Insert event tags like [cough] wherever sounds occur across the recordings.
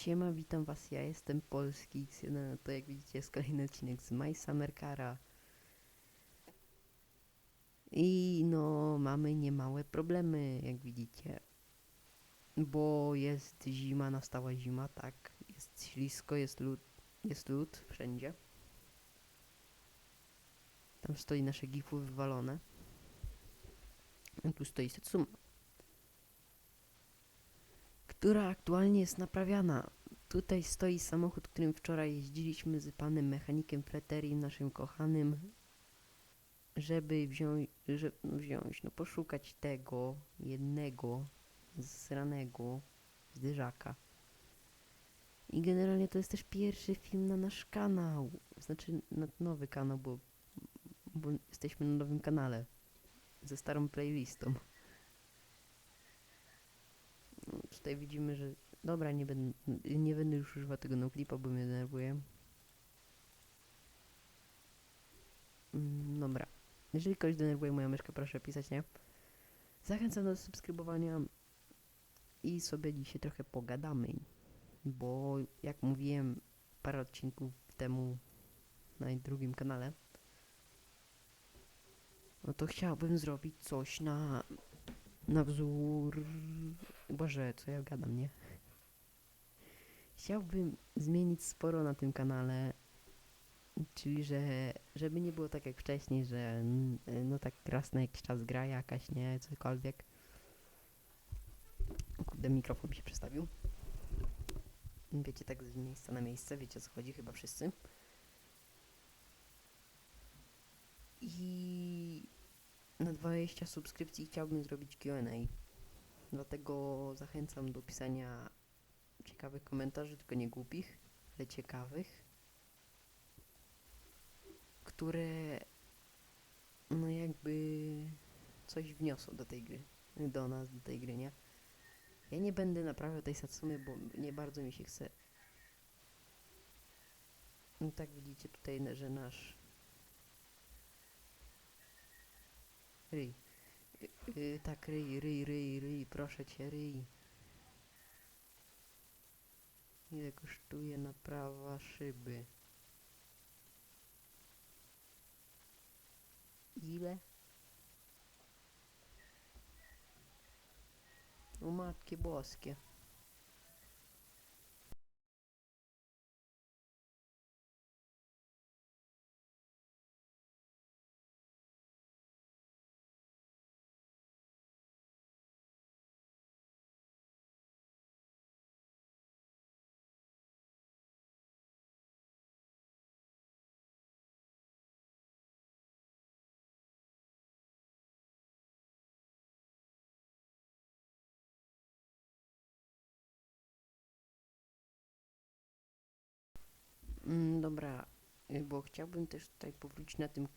Siema, witam was, ja jestem Polski X1, to jak widzicie jest kolejny odcinek z My Summer Cara. I no, mamy niemałe problemy, jak widzicie. Bo jest zima, nastała zima, tak. Jest ślisko, jest lód, jest lód wszędzie. Tam stoi nasze gifu wywalone. A tu stoi Setsuma która aktualnie jest naprawiana. Tutaj stoi samochód, którym wczoraj jeździliśmy z panem mechanikiem Preterim, naszym kochanym, żeby wziąć, że, no wziąć, no poszukać tego jednego zranego zderzaka. I generalnie to jest też pierwszy film na nasz kanał, znaczy na nowy kanał, bo, bo jesteśmy na nowym kanale ze starą playlistą. Tutaj widzimy, że... Dobra, nie będę, nie będę już używał tego noclipa, bo mnie denerwuje. Mm, dobra. Jeżeli ktoś denerwuje moją myszkę, proszę pisać, nie? Zachęcam do subskrybowania i sobie dzisiaj trochę pogadamy. Bo jak mówiłem parę odcinków temu na drugim kanale, no to chciałbym zrobić coś na na wzór... Boże, co ja gadam, nie? Chciałbym zmienić sporo na tym kanale, czyli że żeby nie było tak jak wcześniej, że no tak raz na jakiś czas gra jakaś, nie? Cokolwiek. Kurde, mikrofon mi się przestawił. Wiecie, tak z miejsca na miejsce, wiecie o co chodzi, chyba wszyscy. I na 20 subskrypcji chciałbym zrobić Q&A. Dlatego zachęcam do pisania ciekawych komentarzy, tylko nie głupich, ale ciekawych, które no jakby coś wniosą do tej gry, do nas, do tej gry, nie? Ja nie będę naprawiał tej Satsumy, bo nie bardzo mi się chce. No tak widzicie tutaj, że nasz Ryj. Y, y, tak, ryj, ryj, ryj, ryj, proszę cię, ryj. Ile kosztuje naprawa szyby? Ile? O matki boskie. Dobra, y, bo chciałbym też tutaj powrócić na tym,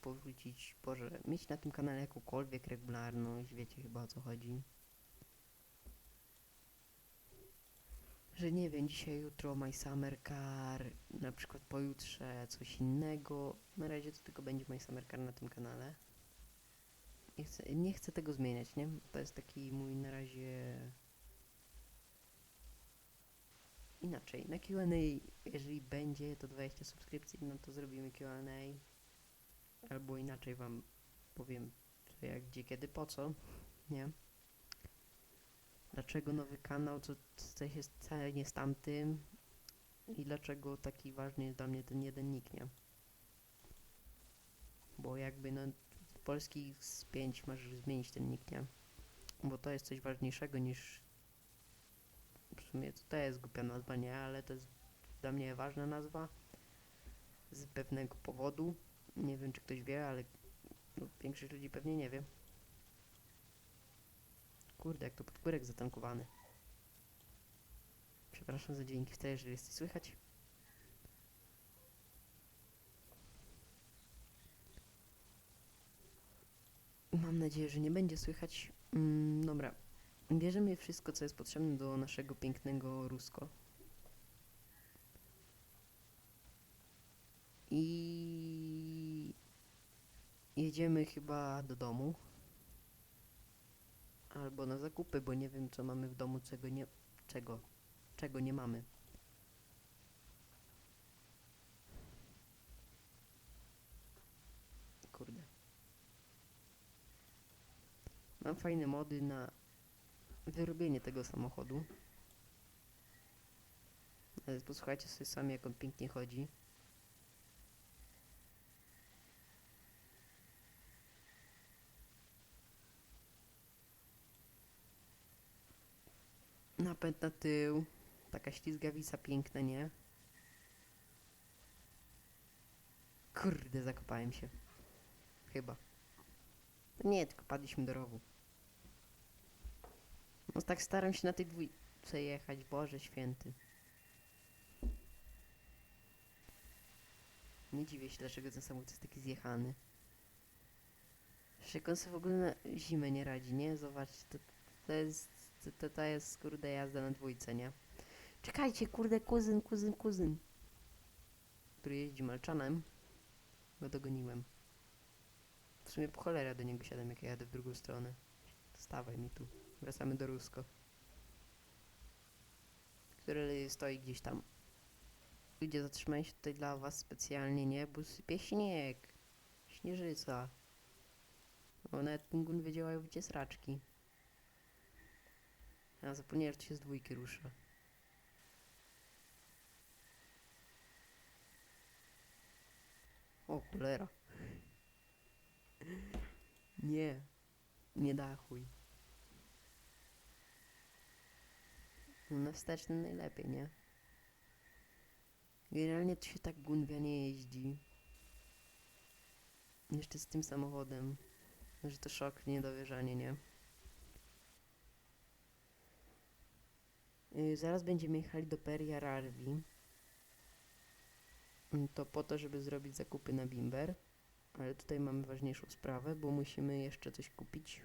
powrócić, Boże, mieć na tym kanale jakąkolwiek regularność, wiecie chyba o co chodzi. Że nie wiem, dzisiaj, jutro My Summer Car, na przykład pojutrze coś innego. Na razie to tylko będzie My Summer Car na tym kanale. Nie chcę, nie chcę tego zmieniać, nie? To jest taki mój na razie... Inaczej, na Q&A, jeżeli będzie to 20 subskrypcji, no to zrobimy Q&A. Albo inaczej wam powiem, co jak, gdzie, kiedy, po co, nie? Dlaczego nowy kanał, co coś jest wcale nie z tamtym i dlaczego taki ważny jest dla mnie ten jeden nick, nie? Bo jakby no w polski z 5 masz zmienić ten nick, nie? Bo to jest coś ważniejszego niż w sumie to, to jest głupia nazwa, nie? Ale to jest dla mnie ważna nazwa z pewnego powodu. Nie wiem, czy ktoś wie, ale no, większość ludzi pewnie nie wie. Kurde, jak to podpórek zatankowany. Przepraszam za dźwięki w tle, jeżeli jesteś słychać. Mam nadzieję, że nie będzie słychać. Mm, dobra. Bierzemy wszystko, co jest potrzebne do naszego pięknego Rusko. I jedziemy chyba do domu. Albo na zakupy, bo nie wiem co mamy w domu, czego nie. czego. czego nie mamy. Kurde. Mam fajne mody na wyrobienie tego samochodu. Ale posłuchajcie sobie sami, jak on pięknie chodzi. Napęd na tył. Taka ślizgawica piękna, nie? Kurde, zakopałem się. Chyba. Nie, tylko padliśmy do rowu. No tak staram się na tej dwójce jechać, Boże święty. Nie dziwię się, dlaczego ten samochód jest taki zjechany. Jak on sobie w ogóle na zimę nie radzi, nie? Zobaczcie, to, to jest, to, to, to jest kurde jazda na dwójce, nie? Czekajcie, kurde, kuzyn, kuzyn, kuzyn. Który jeździ malczanem. Go dogoniłem. W sumie po cholera do niego siadam, jak ja jadę w drugą stronę. Stawaj mi tu. Wracamy do Rusko. Który stoi gdzieś tam. Ludzie, zatrzymałem się tutaj dla was specjalnie, nie? Bo sypie śnieg. Śnieżyca. O, nawet ten gun wydziałał gdzie sraczki. A zapomniałem, że się z dwójki rusza. O, cholera. [laughs] Nie. Nie dachuj. Na wstecznym najlepiej, nie? Generalnie to się tak gunwia nie jeździ. Jeszcze z tym samochodem. Że to szok, niedowierzanie, nie? Yy, zaraz będziemy jechali do Peria Rarvi. To po to, żeby zrobić zakupy na Bimber. Ale tutaj mamy ważniejszą sprawę, bo musimy jeszcze coś kupić.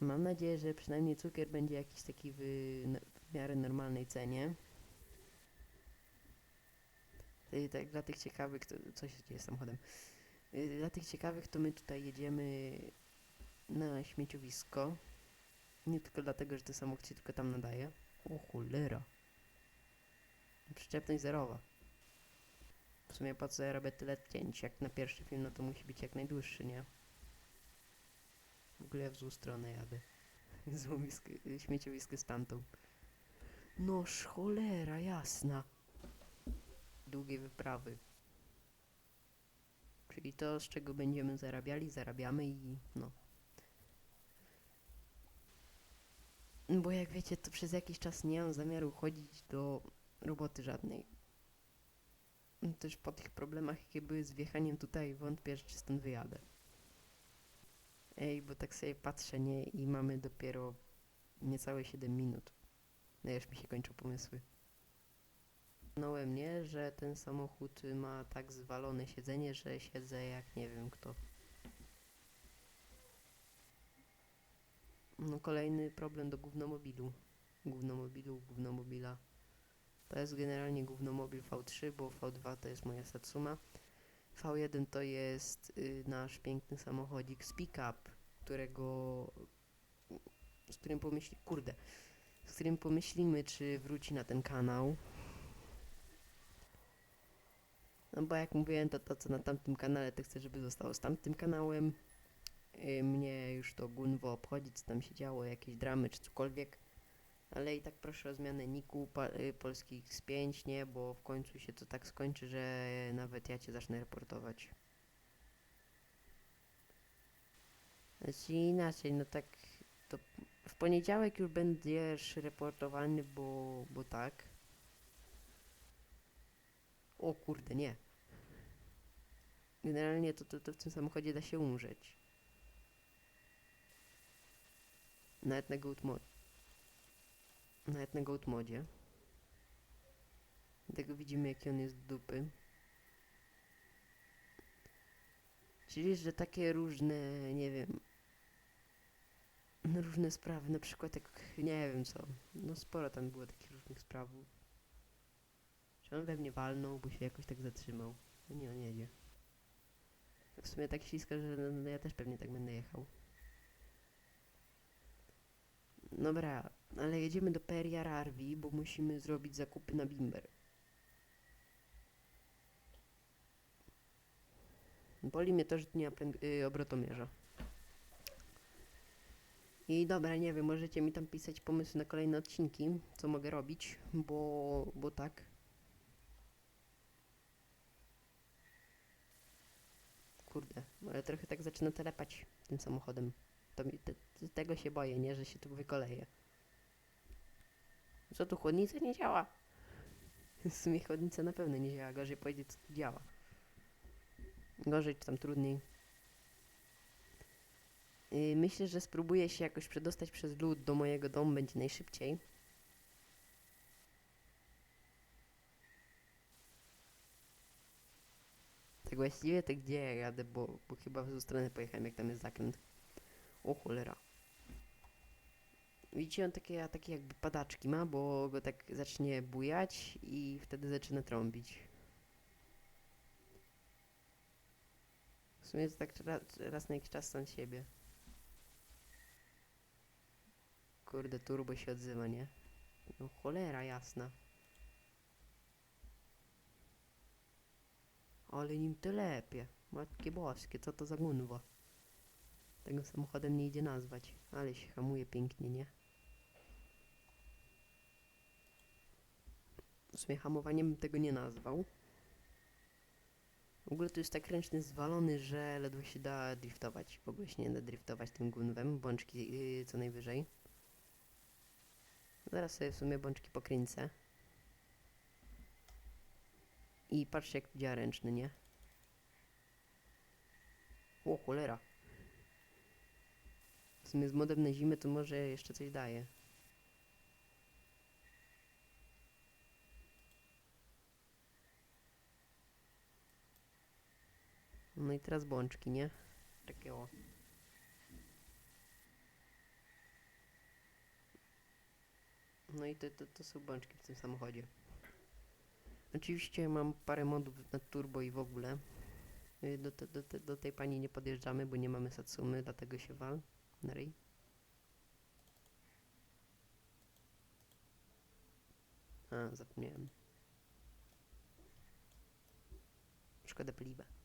Mam nadzieję, że przynajmniej cukier będzie jakiś taki w, w miarę normalnej cenie. I tak dla tych ciekawych, to, co się dzieje z samochodem? Y, Dla tych ciekawych to my tutaj jedziemy na śmieciowisko. Nie tylko dlatego, że ten samochód się tylko tam nadaje. O cholera. Przyczepność zerowa. W sumie po co ja robię tyle cięć? Jak na pierwszy film, no to musi być jak najdłuższy, nie? W ogóle w złą stronę jadę. [laughs] Złowisko, śmieciowisko z tamtą. Noż cholera, jasna. Długie wyprawy. Czyli to, z czego będziemy zarabiali, zarabiamy i no. Bo jak wiecie, to przez jakiś czas nie mam zamiaru chodzić do roboty żadnej. Też po tych problemach, jakie były z wjechaniem tutaj, wątpię, że czy stąd wyjadę. Ej, bo tak sobie patrzę, nie? I mamy dopiero niecałe 7 minut. No już mi się kończą pomysły. Znałem, nie? Że ten samochód ma tak zwalone siedzenie, że siedzę jak nie wiem kto. No kolejny problem do gównomobilu. Gównomobilu, gównomobila. To jest generalnie gównomobil V3, bo V2 to jest moja Satsuma. V1 to jest y, nasz piękny samochodzik z pick-up, którego z którym pomyśli, kurde, z którym pomyślimy, czy wróci na ten kanał. No bo jak mówiłem, to to co na tamtym kanale, to chcę, żeby zostało z tamtym kanałem. Y, mnie już to gunwo obchodzi, co tam się działo, jakieś dramy czy cokolwiek. Ale i tak proszę o zmianę niku pa, y, polski X5, nie? Bo w końcu się to tak skończy, że nawet ja cię zacznę reportować. Znaczy inaczej, no tak to w poniedziałek już będziesz reportowany, bo, bo tak. O kurde, nie. Generalnie to, to, to w tym samochodzie da się umrzeć. Nawet na goat mod. Nawet na goat modzie. Dlatego widzimy jaki on jest dupy. Czyli, że takie różne, nie wiem, różne sprawy, na przykład jak, nie wiem co, no sporo tam było takich różnych spraw. Czy on we mnie walnął, bo się jakoś tak zatrzymał. No nie, on jedzie. W sumie tak ślisko, że no, no, ja też pewnie tak będę jechał. Dobra, ale jedziemy do Periararvi, bo musimy zrobić zakupy na Bimber. Boli mnie to, że tu nie ma pręd- y, obrotomierza. I dobra, nie wiem, możecie mi tam pisać pomysły na kolejne odcinki, co mogę robić, bo, bo tak. Kurde, ale trochę tak zaczyna telepać tym samochodem. To mi, te, te- tego się boję, nie, że się tu wykoleje. Co tu chłodnica nie działa? W sumie chłodnica na pewno nie działa, gorzej powiedzieć co tu działa. Gorzej czy tam trudniej. Yy, myślę, że spróbuję się jakoś przedostać przez lód do mojego domu, będzie najszybciej. Tak właściwie to gdzie ja jadę, bo, bo chyba w złą stronę pojechałem, jak tam jest zakręt. O cholera. Widzicie, on takie, takie jakby padaczki ma, bo go tak zacznie bujać i wtedy zaczyna trąbić. W sumie to tak raz, raz na jakiś czas sam siebie. Kurde, turbo się odzywa, nie? No cholera jasna. Ale nim telepie. Matki boskie, co to za gunwo? Tego samochodem nie idzie nazwać, ale się hamuje pięknie, nie? W sumie hamowaniem tego nie nazwał. W ogóle to jest tak ręczny zwalony, że ledwo się da driftować. W ogóle się nie da driftować tym gunwem, bączki yy, co najwyżej. Zaraz sobie w sumie bączki pokręcę. I patrzcie jak działa ręczny, nie? O cholera. W sumie z modem na zimę to może jeszcze coś daje. No i teraz bączki, nie? Takie o. No i to, to, to są bączki w tym samochodzie. Oczywiście mam parę modów na turbo i w ogóle. Y, Do, do, do, te- do tej pani nie podjeżdżamy, bo nie mamy Satsumy, dlatego się wal ryj. A, zapomniałem. Szkoda paliwa.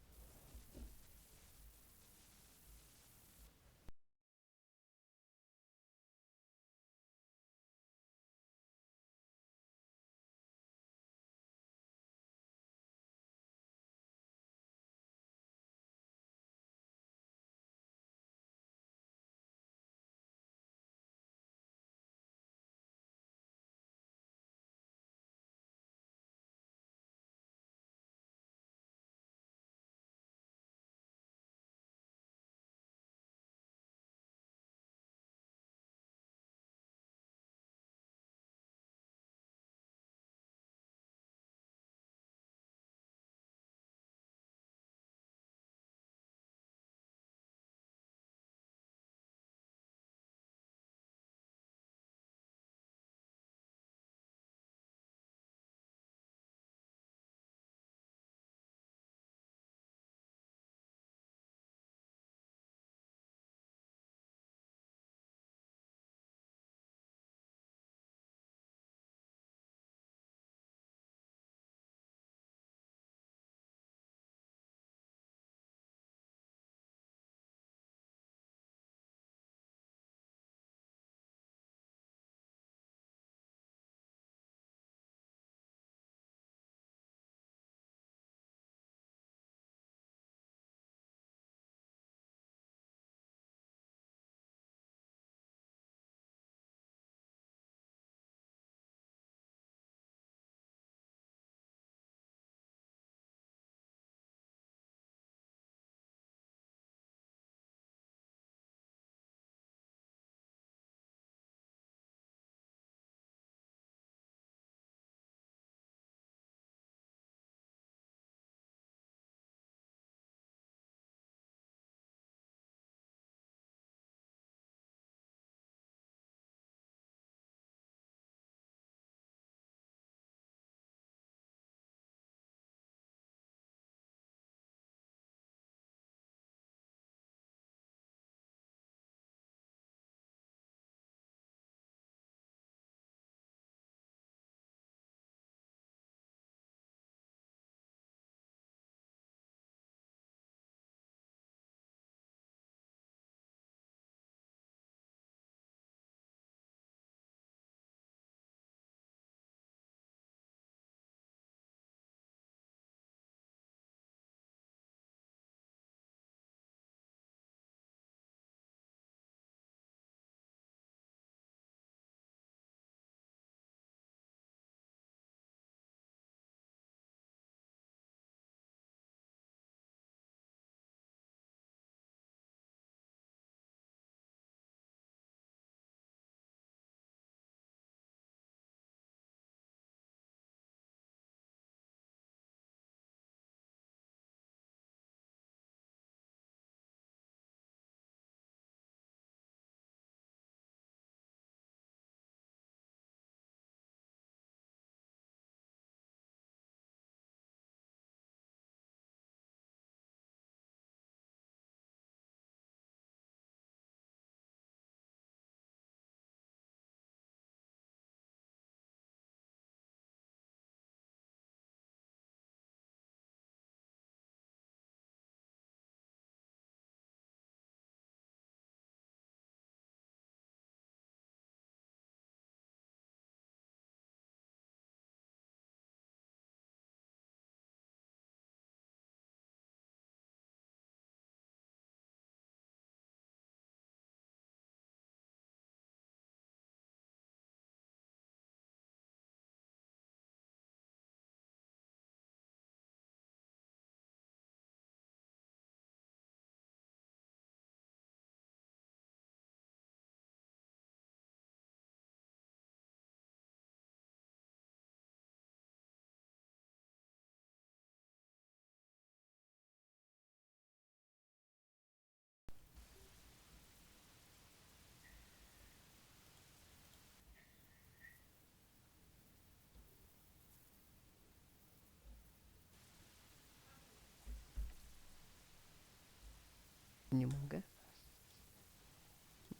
Nie mogę.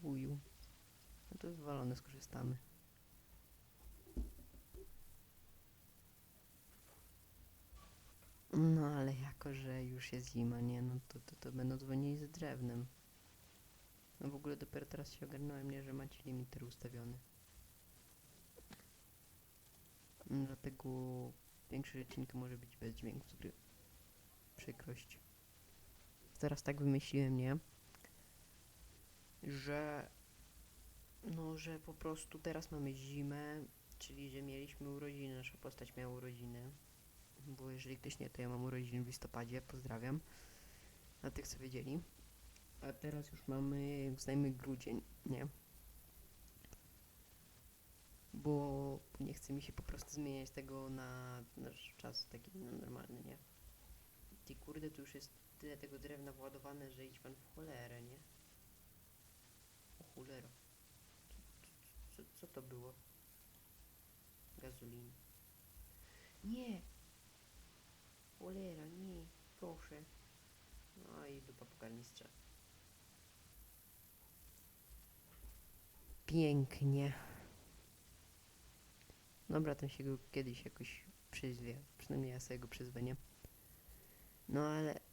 Uju. No to wywalone, skorzystamy. No ale jako, że już jest zima, nie? No to, to, to będą dzwonili z drewnem. No w ogóle dopiero teraz się ogarnąłem, nie? Że macie limiter ustawiony. Dlatego większe odcinki może być bez dźwięku z gry. Teraz tak wymyśliłem, nie? Że... No, że po prostu teraz mamy zimę, czyli że mieliśmy urodziny, nasza postać miała urodziny. Bo jeżeli ktoś nie, to ja mam urodziny w listopadzie, pozdrawiam. Na tych, co wiedzieli. A teraz już mamy, uznajmy, grudzień, nie? Bo nie chce mi się po prostu zmieniać tego na nasz czas taki no, normalny, nie? Ty kurde, tu już jest tyle tego drewna władowane, że idź pan w cholerę, nie? O cholera. Co, co to było? Gazolina. Nie! Cholera, nie, proszę. No i dupa po karmistrze. Pięknie. Dobra, ten się go kiedyś jakoś przyzwie. Przynajmniej ja sobie go przyzwę, nie? No ale...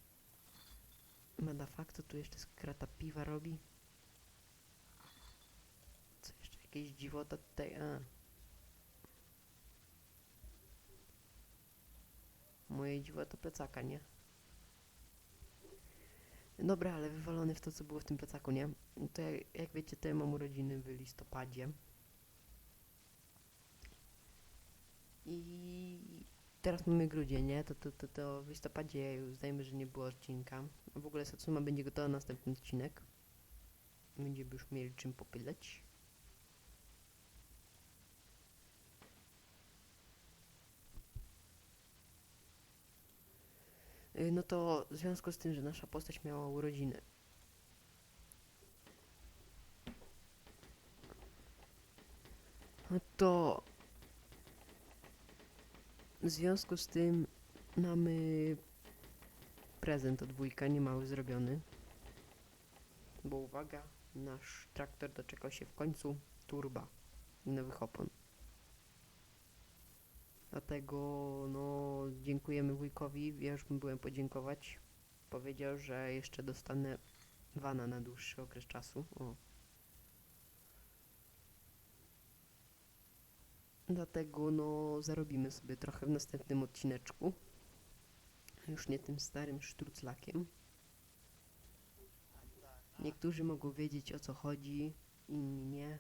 Madafak, to tu jeszcze skrata piwa robi? Co jeszcze? Jakieś dziwota tutaj? A. Moje dziwo to plecaka, nie? Dobra, ale wywalony w to, co było w tym plecaku, nie? To jak, jak wiecie, to ja mam urodziny w listopadzie. I teraz mamy grudzień, nie? To, to, to, to w listopadzie już zdajemy, że nie było odcinka. W ogóle Satsuma będzie gotowa na następny odcinek. Będziemy już mieli czym popylać. Y, No to w związku z tym, że nasza postać miała urodziny. No to w związku z tym mamy prezent od wujka, niemały zrobiony. Bo uwaga, nasz traktor doczekał się w końcu turba i nowych opon. Dlatego no dziękujemy wujkowi. Ja już byłem podziękować. Powiedział, że jeszcze dostanę wana na dłuższy okres czasu. O. Dlatego no zarobimy sobie trochę w następnym odcineczku. Już nie tym starym sztruclakiem. Niektórzy mogą wiedzieć o co chodzi, inni nie.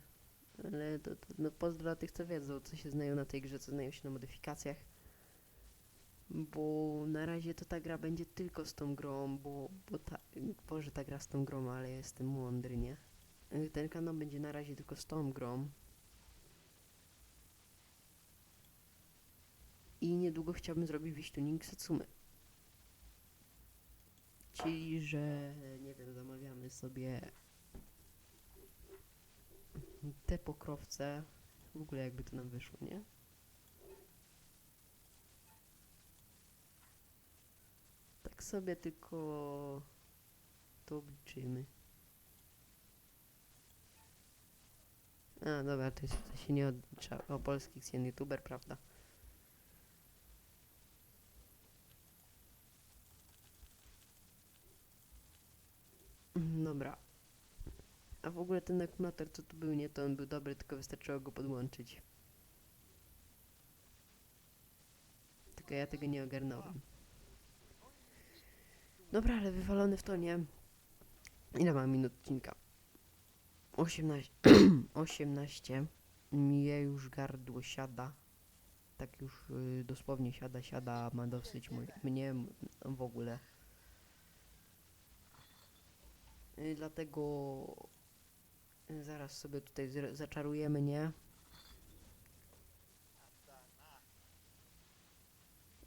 Ale to, to no pozdro dla tych, co wiedzą, co się znają na tej grze, co znają się na modyfikacjach. Bo na razie to ta gra będzie tylko z tą grą, bo, bo ta, Boże, ta gra z tą grą, ale jestem mądry, nie? Ten kanał będzie na razie tylko z tą grą. I niedługo chciałbym zrobić wyściuning Satsumy. Czyli, że nie wiem, zamawiamy sobie te pokrowce. W ogóle jakby to nam wyszło, nie? Tak sobie tylko to obliczymy. A, dobra, to, jest, to się nie odlicza o polskich cien youtuber, prawda? Dobra. A w ogóle ten akumulator, co tu był, nie, to on był dobry, tylko wystarczyło go podłączyć. Tylko ja tego nie ogarnąłem. Dobra, ale wywalony w to, nie? Ile mam minut odcinka? 18. 18. [clears throat] Mnie już gardło siada. Tak już y, dosłownie siada, siada, ma dosyć mój, mnie w ogóle. Y, dlatego y, zaraz sobie tutaj zaczarujemy, nie?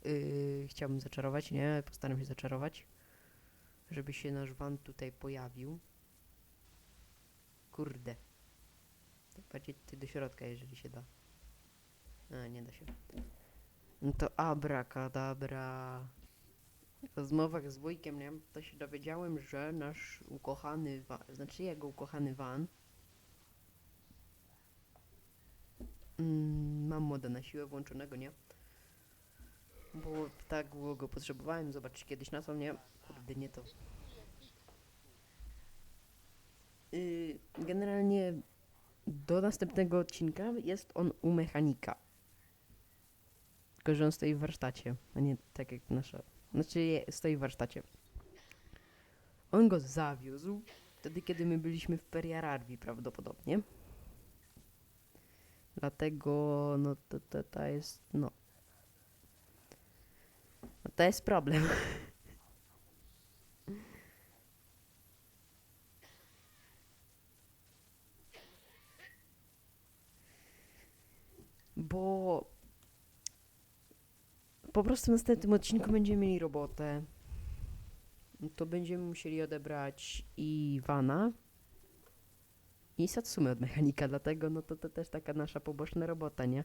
Yy, chciałbym zaczarować, nie? Postaram się zaczarować. Żeby się nasz van tutaj pojawił. Kurde. Bardziej tutaj do środka, jeżeli się da. A, nie da się. No to abracadabra. Rozmowach z wujkiem, nie, to się dowiedziałem, że nasz ukochany znaczy jego ukochany van, mm, mam moda na siłę włączonego, nie? Bo tak długo go potrzebowałem, zobaczyć kiedyś na to, nie? Kurde, nie to. Yy, generalnie do następnego odcinka jest on u mechanika. Tylko, że on stoi w warsztacie, a nie tak jak nasza. Znaczy, stoi w warsztacie. On go zawiózł wtedy, kiedy my byliśmy w Periararvi prawdopodobnie. Dlatego, no to, to, to jest, no. No to jest problem. [laughs] Bo po prostu w następnym odcinku będziemy mieli robotę. To będziemy musieli odebrać Iwana i Satsumy od mechanika, dlatego no to, to też taka nasza poboczna robota, nie?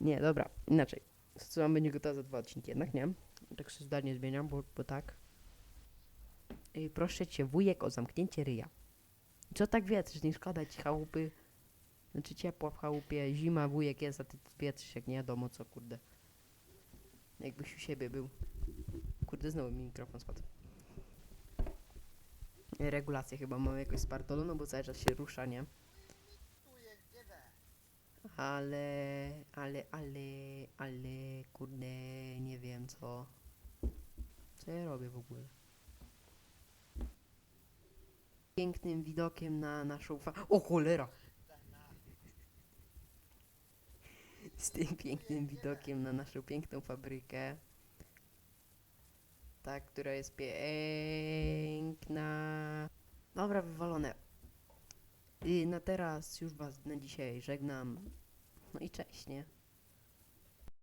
Nie, dobra, inaczej. Satsuma będzie gotowa za dwa odcinki jednak, nie? Tak się zdanie zmieniam, bo, bo tak. Ej, proszę cię, wujek o zamknięcie ryja. Co tak wietrzysz, nie szkoda ci chałupy? Znaczy ciepła w chałupie, zima, wujek jest, a ty wietrzysz jak nie wiadomo co, kurde. Jakbyś u siebie był. Kurde, znowu mi mikrofon spadł. Regulacje chyba mam jakoś spartoloną, bo cały czas się rusza, nie? Ale, ale, ale, ale, kurde, nie wiem co. Co ja robię w ogóle? Pięknym widokiem na naszą. O cholera! Z tym [laughs] pięknym widokiem na naszą piękną fabrykę. Ta, która jest piękna. Dobra, wywalone. I na teraz już was na dzisiaj żegnam. No i cześć, nie?